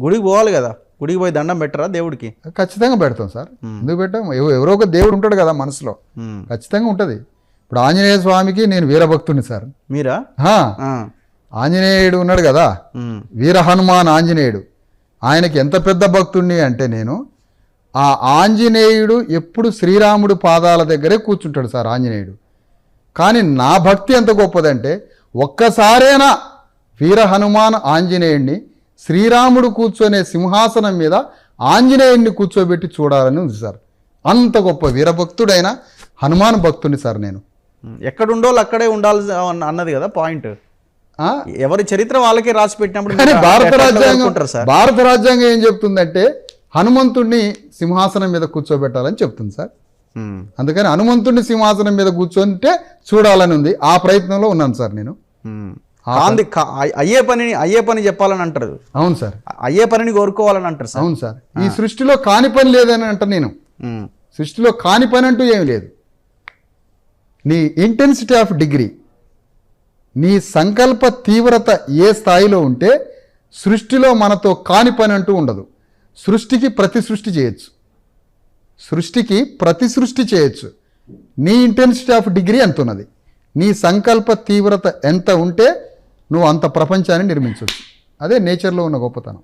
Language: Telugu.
గుడికి పోవాలి కదా. గుడికి పోయి దండం పెట్టరా దేవుడికి? ఖచ్చితంగా పెడతాం సార్. ఎందుకు పెట్టాం? ఎవ- ఎవరో ఒక దేవుడు ఉంటాడు కదా మనసులో. ఖచ్చితంగా ఉంటుంది. ఇప్పుడు ఆంజనేయ స్వామికి నేను వీరభక్తుని సార్. మీరా. ఆంజనేయుడు ఉన్నాడు కదా. వీర హనుమాన్ ఆంజనేయుడు. ఆయనకి ఎంత పెద్ద భక్తుణ్ణి అంటే నేను ఆ ఆంజనేయుడు ఎప్పుడు శ్రీరాముడు పాదాల దగ్గరే కూర్చుంటాడు సార్ ఆంజనేయుడు. కానీ నా భక్తి ఎంత గొప్పదంటే ఒక్కసారైనా వీర హనుమాన్ ఆంజనేయుడిని శ్రీరాముడు కూర్చొనే సింహాసనం మీద ఆంజనేయుడిని కూర్చోబెట్టి చూడాలని ఉంది సార్. అంత గొప్ప వీరభక్తుడైన హనుమాన్ భక్తుని సార్ నేను. వాళ్ళు అక్కడే ఉండాలి అన్న- అన్నది కదా పాయింట్? ఎవరి చరిత్ర వాళ్ళకే రాసి పెట్టినప్పుడు భారత రాజ్యాంగం భారత రాజ్యాంగం ఏం చెప్తుందంటే హనుమంతుడిని సింహాసనం మీద కూర్చోబెట్టాలని చెప్తుంది సార్. అందుకని హనుమంతుడిని సింహాసనం మీద కూర్చొంటే చూడాలని ఉంది. ఆ ప్రయత్నంలో ఉన్నాను సార్ నేను. కాంది అయ్యే పనిని అయ్యే పని చెప్పాలని అంటారు. అవును సార్. అయ్యే పనిని కోరుకోవాలని అంటారు సార్. అవును సార్. ఈ సృష్టిలో కాని పని లేదని అంట నేను. సృష్టిలో కాని పని అంటూ ఏమి లేదు. నీ ఇంటెన్సిటీ ఆఫ్ డిగ్రీ నీ సంకల్ప తీవ్రత ఏ స్థాయిలో ఉంటే సృష్టిలో మనతో కాని పని అంటూ ఉండదు. సృష్టికి ప్రతి సృష్టి చేయొచ్చు. సృష్టికి ప్రతి సృష్టి చేయొచ్చు. నీ ఇంటెన్సిటీ ఆఫ్ డిగ్రీ ఎంత ఉన్నది నీ సంకల్ప తీవ్రత ఎంత ఉంటే నువ్వు అంత ప్రపంచాన్ని నిర్మించవచ్చు అదే నేచర్లో ఉన్న గొప్పతనం.